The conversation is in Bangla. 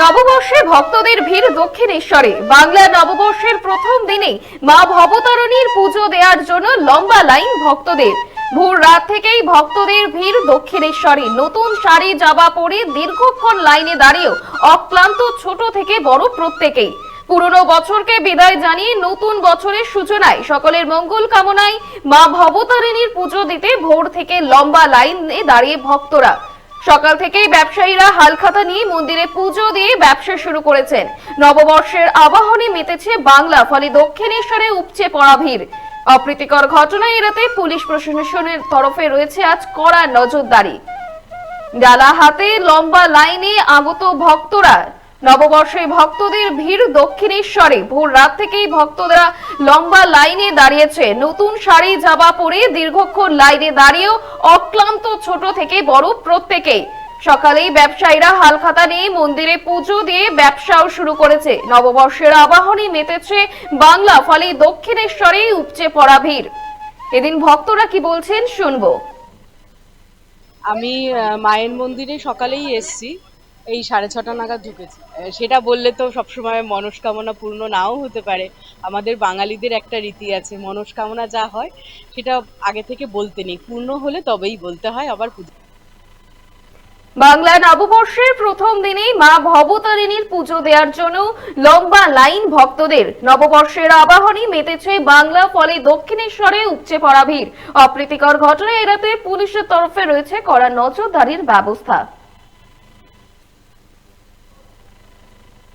নববর্ষে ভক্তদের ভিড় দক্ষিণেশ্বরে। বাংলা নববর্ষের প্রথম দিনে মা ভবতারণীর পুজো দেওয়ার জন্য লম্বা লাইন ভক্তদের। ভোর রাত থেকেই ভক্তদের ভিড় দক্ষিণেশ্বরে। নতুন শাড়ি, জামা পরে দীর্ঘক্ষণ লাইনে দাঁড়িয়েও অক্লান্ত ছোট থেকে বড় প্রত্যেকেই। পুরনো বছরকে বিদায় জানিয়ে নতুন বছরের সূচনায় সকলের মঙ্গল কামনায় মা ভবতারিণীর পুজো দিতে ভোর থেকে লম্বা লাইনে দাঁড়িয়ে ভক্তরা সকাল থেকেই ব্যবসায়ীরা হালখাতা নিয়ে মন্দিরে পুজো দিয়ে ব্যবসা শুরু করেছেন। নববর্ষের আবাহনে মেতেছে বাংলা, ফলে দক্ষিণেশ্বরে উপচে পড়া ভিড়। অপ্রীতিকর ঘটনা এড়াতে পুলিশ প্রশাসনের তরফে রয়েছে আজ কড়া নজরদারি। ডালা হাতে লম্বা লাইনে আগত ভক্তরা নববর্ষে ভক্তদের ভিড় দক্ষিণেশ্বরে। ভোর রাত থেকেই ভক্তরা লম্বা লাইনে দাঁড়িয়েছে। নতুন শাড়ি জামা পরে দীর্ঘক্ষণ লাইনে দাঁড়িয়েও অক্লান্ত ছোট থেকে বড় প্রত্যেকেই সকালেই ব্যবসায়ীরা হালখাতা নিয়ে মন্দিরে পুজো দিয়ে ব্যবসাও শুরু করেছে। নববর্ষের আবাহনে মেতেছে বাংলা, ফলে দক্ষিণেশ্বরে উপচে পড়া ভিড়। এদিন ভক্তরা কি বলছেন শুনব। আমি মায়ের মন্দিরে সকালেই এসছি। এই সাড়ে ছটা নাগাদ ঢুকেছি। সেটা বললে তো সবসময় মনস্কামনা পূর্ণ নাও হতে পারে। আমাদের বাঙালিদের একটা রীতি আছে, মনস্কামনা যা হয় সেটা আগে থেকে বলতে নেই, পূর্ণ হলে তবেই বলতে হয়, আবার পুজো। বাংলা নববর্ষের প্রথম দিনেই মা ভবতারিণীর পুজো দেওয়ার জন্য লম্বা লাইন ভক্তদের নববর্ষের আবাহনী মেতেছে বাংলা, ফলে দক্ষিণেশ্বরে উপচে পড়া ভিড়। অপ্রীতিকর ঘটনা এড়াতে পুলিশের তরফে রয়েছে কড়া নজরদারির ব্যবস্থা।